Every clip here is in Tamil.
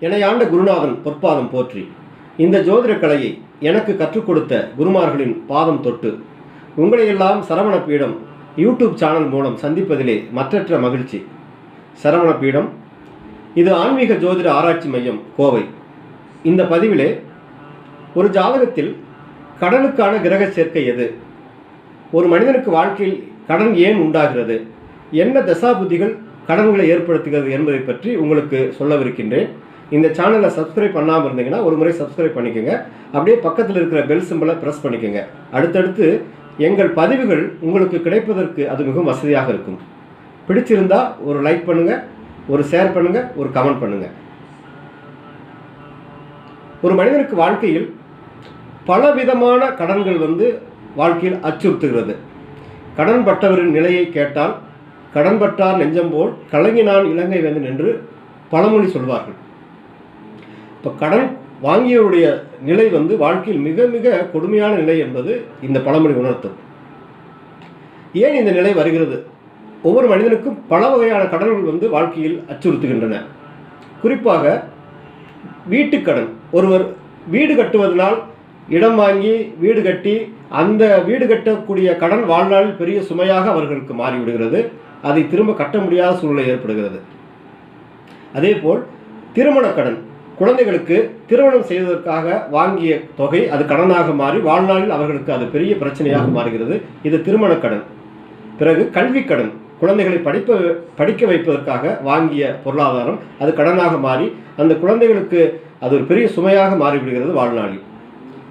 இணையாண்ட குருநாதன் பொற்பாதம் போற்றி. இந்த ஜோதிட கலையை எனக்கு கற்றுக் கொடுத்த குருமார்களின் பாதம் தொட்டு. உங்களையெல்லாம் சரவண பீடம் யூடியூப் சேனல் மூலம் சந்திப்பதிலே மற்றற்ற மகிழ்ச்சி. சரவண பீடம் இது ஆன்மீக ஜோதிட ஆராய்ச்சி மையம் கோவை. இந்த பதிவிலே ஒரு ஜாதகத்தில் கடனுக்கான கிரக சேர்க்கை எது? ஒரு மனிதனுக்கு வாழ்க்கையில் கடன் ஏன் உண்டாகிறது? என்ன தசாபுத்திகள் கடன்களை ஏற்படுத்துகிறது என்பதை பற்றி உங்களுக்கு சொல்லவிருக்கின்றேன். இந்த சேனலை சப்ஸ்கிரைப் பண்ணாமல் இருந்தீங்கன்னா ஒரு முறை சப்ஸ்கிரைப் பண்ணிக்கோங்க. அப்படியே பக்கத்தில் இருக்கிற பெல் சிம்பிளை ப்ரெஸ் பண்ணிக்கோங்க. அடுத்தடுத்து எங்கள் பதிவுகள் உங்களுக்கு கிடைப்பதற்கு அது மிகவும் வசதியாக இருக்கும். பிடிச்சிருந்தா ஒரு லைக் பண்ணுங்கள் ஒரு ஷேர் பண்ணுங்கள் ஒரு கமெண்ட் பண்ணுங்கள் ஒரு மனிதனுக்கு வாழ்க்கையில் பலவிதமான கடன்கள் வந்து வாழ்க்கையில் அச்சுறுத்துகிறது. கடன் பட்டவரின் நிலையை கேட்டால் கடன் பட்டார் நெஞ்சம் போல் கலங்கினான் இலங்கை வேந்தன் என்று பழமொழி சொல்வார்கள். இப்போ கடன் வாங்கியவருடைய நிலை வந்து வாழ்க்கையில் மிக மிக கொடுமையான நிலை என்பது இந்த பழமொழி உணர்த்தும். ஏன் இந்த நிலை வருகிறது? ஒவ்வொரு மனிதனுக்கும் பல வகையான கடன்கள் வந்து வாழ்க்கையில் அச்சுறுத்துகின்றன. குறிப்பாக வீட்டுக்கடன் ஒருவர் வீடு கட்டுவதனால் இடம் வாங்கி வீடு கட்டி அந்த வீடு கட்டக்கூடிய கடன் வாழ்நாளில் பெரிய சுமையாக அவர்களுக்கு மாறிவிடுகிறது. அதை திரும்ப கட்ட முடியாத சூழ்நிலை ஏற்படுகிறது. அதேபோல் திருமண கடன். குழந்தைகளுக்கு திருமணம் செய்வதற்காக வாங்கிய தொகை அது கடனாக மாறி வாழ்நாளில் அவர்களுக்கு அது பெரிய பிரச்சனையாக மாறுகிறது. இது திருமண கடன். பிறகு கல்வி கடன். குழந்தைகளை படிப்ப படிக்க வைப்பதற்காக வாங்கிய பொருளாதாரம் அது கடனாக மாறி அந்த குழந்தைகளுக்கு அது ஒரு பெரிய சுமையாக மாறிவிடுகிறது வாழ்நாளில்.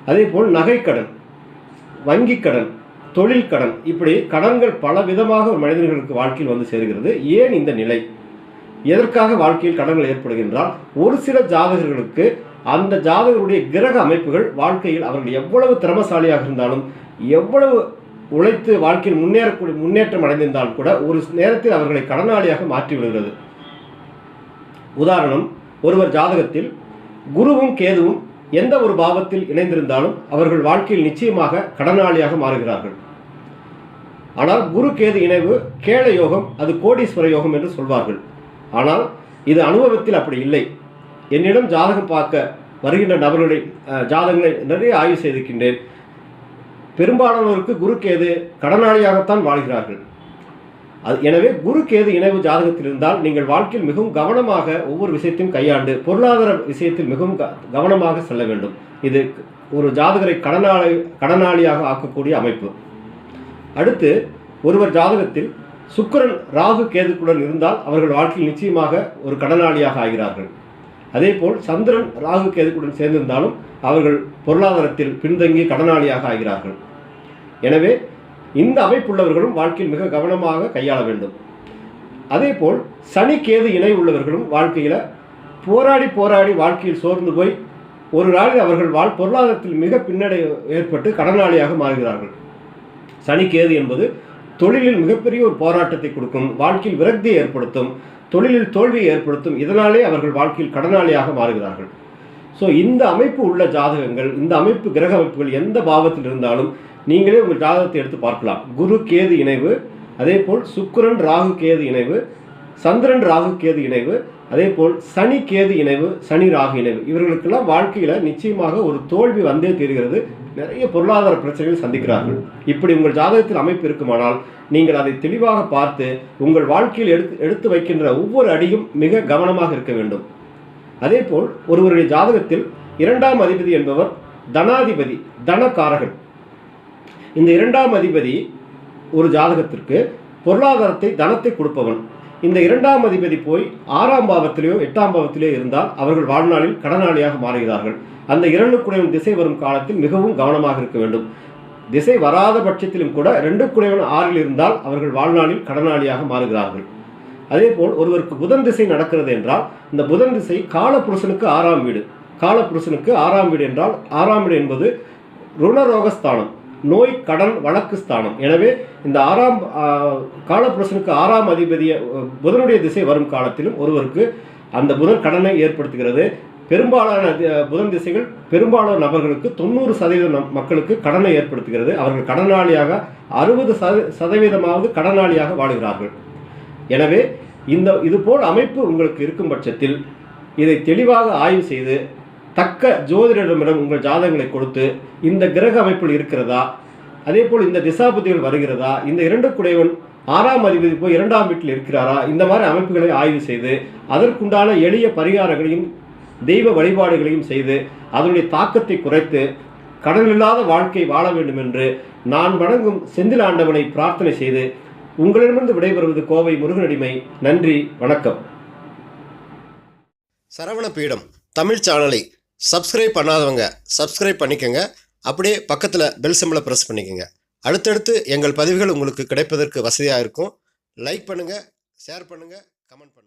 அதேபோல் நகைக்கடன் வங்கி கடன் தொழில் கடன் இப்படி கடன்கள் பல விதமாக ஒரு மனிதர்களுக்கு வாழ்க்கையில் வந்து சேர்கிறது. ஏன் இந்த நிலை? எதற்காக வாழ்க்கையில் கடன்கள் ஏற்படுகின்றால் ஒரு சில ஜாதகர்களுக்கு அந்த ஜாதகருடைய கிரக அமைப்புகள் வாழ்க்கையில் அவர்கள் எவ்வளவு திறமசாலியாக இருந்தாலும் எவ்வளவு உழைத்து வாழ்க்கையில் முன்னேறக்கூடிய முன்னேற்றம் அடைந்திருந்தாலும் கூட ஒரு நேரத்தில் அவர்களை கடனாளியாக மாற்றி விடுகிறது. உதாரணம் ஒருவர் ஜாதகத்தில் குருவும் கேதுவும் எந்த ஒரு பாவத்தில் இணைந்திருந்தாலும் அவர்கள் வாழ்க்கையில் நிச்சயமாக கடனாளியாக மாறுகிறார்கள். ஆனால் குரு கேது இணைவு கேள யோகம் அது கோடீஸ்வர யோகம் என்று சொல்வார்கள். ஆனால் இது அனுபவத்தில் அப்படி இல்லை. என்னிடம் ஜாதகம் பார்க்க வருகின்ற நபர்களை ஜாதகங்களை நிறைய ஆய்வு செய்திருக்கின்றேன். பெரும்பாலானோருக்கு குருகேது கடனாளியாகத்தான் வாழ்கிறார்கள். அது எனவே குருகேது இணைவு ஜாதகத்தில் இருந்தால் நீங்கள் வாழ்க்கையில் மிகவும் கவனமாக ஒவ்வொரு விஷயத்தையும் கையாண்டு பொருளாதார விஷயத்தில் மிகவும் க- கவனமாக செல்ல வேண்டும். இது ஒரு ஜாதகரை கடனாளி கடனாளியாக ஆக்கக்கூடிய அமைப்பு. அடுத்து ஒருவர் ஜாதகத்தில் சுக்கிரன் ராகு கேதுக்குடன் இருந்தால் அவர்கள் வாழ்க்கையில் நிச்சயமாக ஒரு கடனாளியாக ஆகிறார்கள். அதேபோல் சந்திரன் ராகு கேதுக்குடன் சேர்ந்திருந்தாலும் அவர்கள் பொருளாதாரத்தில் பின்தங்கி கடனாளியாக ஆகிறார்கள். எனவே இந்த அமைப்புள்ளவர்களும் வாழ்க்கையில் மிக கவனமாக கையாள வேண்டும். அதேபோல் சனி கேது இணை உள்ளவர்களும் வாழ்க்கையில் போராடி போராடி வாழ்க்கையில் சோர்ந்து போய் ஒரு நாளில் அவர்கள் வாழ் பொருளாதாரத்தில் மிக பின்னடை ஏற்பட்டு கடனாளியாக மாறுகிறார்கள். சனி கேது என்பது தொழிலில் மிகப்பெரிய ஒரு போராட்டத்தை கொடுக்கும் வாழ்க்கையில் விரக்தியை ஏற்படுத்தும் தொழிலில் தோல்வியை ஏற்படுத்தும் இதனாலே அவர்கள் வாழ்க்கையில் கடனாளியாக மாறுகிறார்கள். ஸோ இந்த அமைப்பு உள்ள ஜாதகங்கள் இந்த அமைப்பு கிரக அமைப்புகள் எந்த பாவத்தில் இருந்தாலும் நீங்களே உங்கள் ஜாதகத்தை எடுத்து பார்க்கலாம். குரு கேது இணைவு அதேபோல் சுக்கரன் ராகு கேது இணைவு சந்திரன் ராகு கேது இணைவு அதேபோல் சனி கேது இணைவு சனி ராகு இணைவு. இவர்களுக்கெல்லாம் வாழ்க்கையில் நிச்சயமாக ஒரு தோல்வி வந்தே தீர்கிறது. நிறைய பொருளாதார பிரச்சனைகள் சந்திக்கிறார்கள். இப்படி உங்கள் ஜாதகத்தில் அமைப்பு இருக்குமானால் நீங்கள் அதை தெளிவாக பார்த்து உங்கள் வாழ்க்கையில் எடுத்து எடுத்து வைக்கின்ற ஒவ்வொரு அடியும் மிக கவனமாக இருக்க வேண்டும். அதேபோல் ஒருவருடைய ஜாதகத்தில் இரண்டாம் அதிபதி என்பவர் தனாதிபதி தனக்காரகன். இந்த இரண்டாம் அதிபதி ஒரு ஜாதகத்திற்கு பொருளாதாரத்தை தனத்தை கொடுப்பவன். இந்த இரண்டாம் அதிபதி போய் ஆறாம் பாவத்திலேயோ எட்டாம் பாவத்திலேயோ இருந்தால் அவர்கள் வாழ்நாளில் கடனாளியாக மாறுகிறார்கள். அந்த இரண்டு திசை வரும் காலத்தில் மிகவும் கவனமாக இருக்க வேண்டும். திசை வராத பட்சத்திலும் கூட ரெண்டு குடைவன் ஆறில் இருந்தால் அவர்கள் வாழ்நாளில் கடனாளியாக மாறுகிறார்கள். அதேபோல் ஒருவருக்கு புதன் திசை நடக்கிறது என்றால் இந்த புதன் திசை காலபுருஷனுக்கு ஆறாம் வீடு. காலபுருஷனுக்கு ஆறாம் வீடு என்றால் ஆறாம் வீடு என்பது ருணரோகஸ்தானம். நோய் கடன் வழக்கு ஸ்தானம். எனவே இந்த ஆறாம் ஆ, காலபுருஷனுக்கு ஆறாம் அதிபதிய புதனுடைய திசை வரும் காலத்திலும் ஒருவருக்கு அந்த புதன் கடனை ஏற்படுத்துகிறது. பெரும்பாலான புதன் திசைகள் பெரும்பாலான நபர்களுக்கு தொண்ணூறு சதவீதம் மக்களுக்கு கடனை ஏற்படுத்துகிறது. அவர்கள் கடனாளியாக அறுபது சதவீதமாவது கடனாளியாக வாழுகிறார்கள். எனவே இந்த இதுபோல் அமைப்பு உங்களுக்கு இருக்கும் பட்சத்தில் இதை தெளிவாக ஆய்வு செய்து தக்க ஜோதிடரிடமிடம் உங்கள் ஜாதகங்களை கொடுத்து இந்த கிரக அமைப்பில் இருக்கிறதா? அதே போல் இந்த திசாபுத்திகள் வருகிறதா? இந்த இரண்டு குடைவன் ஆறாம் அதிபதி போய் இரண்டாம் வீட்டில் இருக்கிறாரா? இந்த மாதிரி அமைப்புகளை ஆய்வு செய்து அதற்குண்டான எளிய பரிகாரங்களையும் தெய்வ வழிபாடுகளையும் செய்து அதனுடைய தாக்கத்தை குறைத்து கடன் இல்லாத வாழ்க்கை வாழ வேண்டும் என்று நான் வணங்கும் செந்தில் ஆண்டவனை பிரார்த்தனை செய்து உங்களிடமிருந்து விடைபெறுவது கோவை முருகனடிமை. நன்றி வணக்கம். சரவண பீடம் தமிழ் சேனலை சப்ஸ்கிரைப் பண்ணாதவங்க சப்ஸ்கிரைப் பண்ணிக்கங்க. அப்படியே பக்கத்தில் பெல் சிம்பிளை ப்ரெஸ் பண்ணிக்கோங்க. அடுத்தடுத்து எங்கள் பதிவுகள் உங்களுக்கு கிடைப்பதற்கு வசதியாக இருக்கும். லைக் பண்ணுங்கள் ஷேர் பண்ணுங்கள் கமெண்ட் பண்ணுங்கள்